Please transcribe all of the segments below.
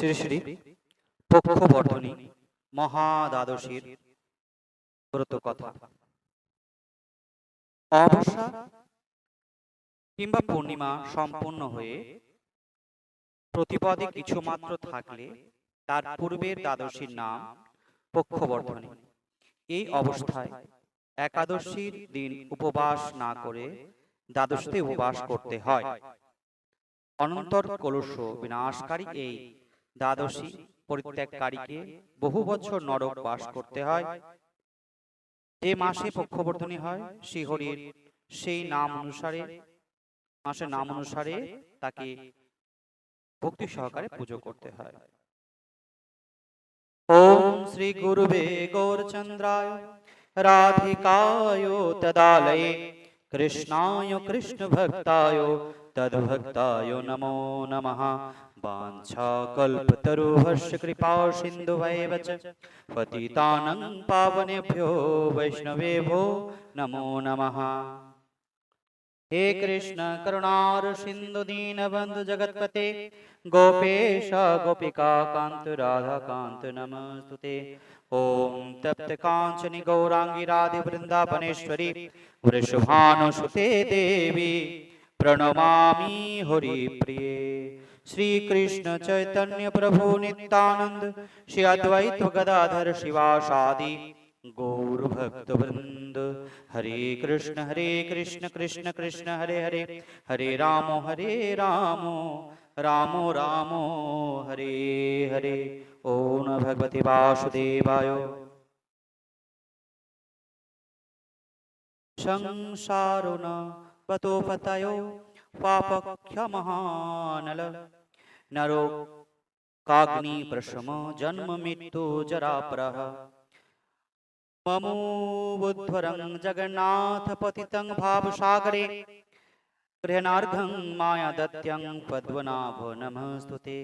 শ্রী শ্রী পক্ষবর্ধনী, মহাদ্বাদশীর ব্রত কথা। অবসা কিংবা পূর্ণিমা সম্পূর্ণ হয়ে প্রতিপদে কিছু মাত্র থাকলে তার পূর্বের দ্বাদশীর নাম পক্ষবর্ধনী। এই অবস্থায় একাদশীর দিন উপবাস না করে দ্বাদশীতে উপবাস করতে হয়। অনন্তর কলুষ বিনাশকারী এই দ্বাদশী পরিত্যাগকারীকে বহু বছর নরক বাস করতে হয়। যে মাসে পক্ষবর্ধনী হয়, শ্রীহরির সেই নাম অনুসারে, মাসের নাম অনুসারে তাকে ভক্তি সহকারে পুজো করতে হয়। ওম শ্রী গুরুবে গৌরচন্দ্রায় রাধিকায় তদালয়ে, কৃষ্ণায় কৃষ্ণ ভক্তায় तद्भक्तायो नमो नमः। वाञ्छाकल्पतरुभर्षकृपासिन्धुवैव च। पतितान पावनेभ्यो वैष्णवेभ्यो नमो नमः। हे कृष्ण करुणार सिंधु दीनबंधु जगत्पते। गोपेश, गोपिका कांत राधा कांत नमस्तु ओम तप्त तप्तकाञ्चनि गौरांगी राधे वृंदावनेश्वरी वृषभानुसुते देवी। પ્રણમામી હરિપ્રિયે શ્રી કૃષ્ણ ચૈતન્ય પ્રભુ નિત્યાનંદ શ્રી અદ્વૈત ગદાધર શિવાસાદિ ગૌર ભક્તવૃંદ હરે કૃષ્ણ હરે કૃષ્ણ કૃષ્ણ કૃષ્ણ હરે હરે હરે રામ હરે રામ રામ રામ હરે હરે ઓમ ભગવતી વાસુદેવાય સંસારોના వతో పతయో नरो నరో కాగ్ని ప్రశమ జన్మ మిత్తు జరాప్రహ जगन्नाथ బుద్ధరం జగన్నాథ పతితం భావసాగరే ग्रहणार्घं मायादत्यं पद्मनाभो नमस्तु ते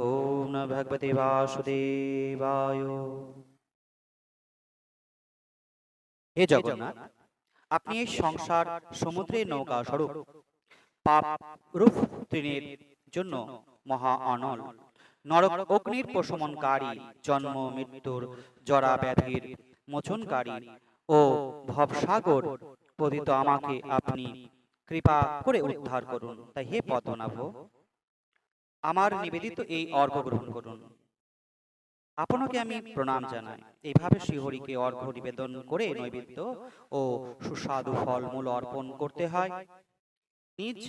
ॐ न भगवते वासुदेवाय हे जगन्नाथ আপনি এই সংসার সমুদ্রের নৌকা স্বরূপ। পাপ রূপ তৃণের জন্য মহা অনল। নরক অগ্নির প্রশমনকারী জন্ম মৃত্যুর জরা ব্যাধির মোচনকারী। ও ভবসাগর পতিত আমাকে আপনি কৃপা করে উদ্ধার করুন। তাই হে পদ্মনাভ আমার নিবেদিত এই অর্ঘ গ্রহণ করুন। আপনাকে আমি প্রণাম জানাই। এইভাবে শ্রীহরিকে অর্ঘ্য নিবেদন করে নৈবেদ্য ও সুস্বাদু ফলমূল অর্পণ করতে হয়। নিজ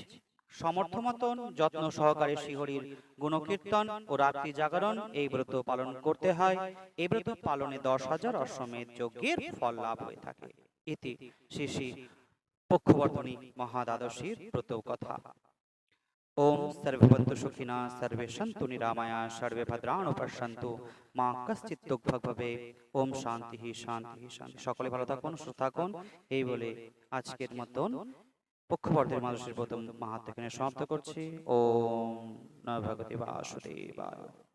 সমর্থ মতন যত্ন সহকারে শ্রীহরির গুণকীর্তন ও রাত্রি জাগরণ এই ব্রত পালন করতে হয়। এই ব্রত পালনে দশ হাজার অশ্বমেধ যজ্ঞের ফল লাভ হয়ে থাকে। ইতি শ্রী শ্রী পক্ষবর্ধনী মহাদ্বাদশীর ব্রত কথা সর্বে ভবন্তু সুখিনা, সর্বে সন্তু নিরাময়া, সর্বে ভদ্রাণু পশ্যন্তু, মা কশ্চিত দুঃখ ভাবে। ওম শান্তি শান্তি শান্তি। সকলে ভালো থাকুন, সুস্থ থাকুন। এই বলে আজকের মতন পক্ষবর্ধের মানুষের প্রথম মাহাত্ম সমাপ্ত করছি। ওম নয় ভগবতী বাসুদেবায়।